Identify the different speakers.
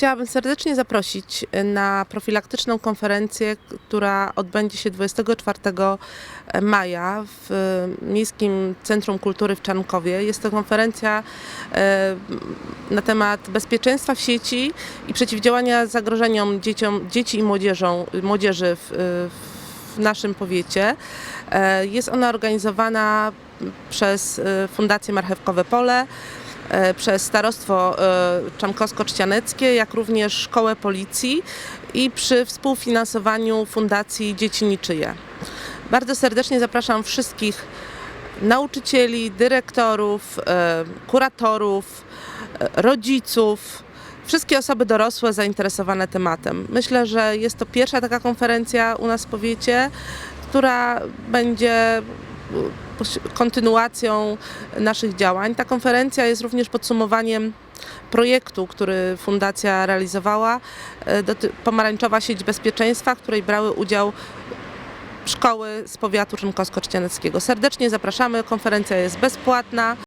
Speaker 1: Chciałabym serdecznie zaprosić na profilaktyczną konferencję, która odbędzie się 24 maja w Miejskim Centrum Kultury w Czarnkowie. Jest to konferencja e, na temat bezpieczeństwa w sieci i przeciwdziałania zagrożeniom dzieciom, dzieci i młodzieżą, młodzieży w, w naszym powiecie. Jest ona organizowana przez Fundację Marchewkowe Pole, przez Starostwo e, Czamkowsko-Czcianeckie, jak również Szkołę Policji i przy współfinansowaniu Fundacji Dzieci Niczyje. Bardzo serdecznie zapraszam wszystkich nauczycieli, dyrektorów, e, kuratorów, e, rodziców, wszystkie osoby dorosłe zainteresowane tematem. Myślę, że jest to pierwsza taka konferencja u nas w powiecie, która będzie e, kontynuacją naszych działań. Ta konferencja jest również podsumowaniem projektu, który fundacja realizowała, e, Pomarańczowa Sieć Bezpieczeństwa, w której brały udział szkoły z powiatu rzymkowsko-czcianeckiego. Serdecznie zapraszamy, konferencja jest bezpłatna.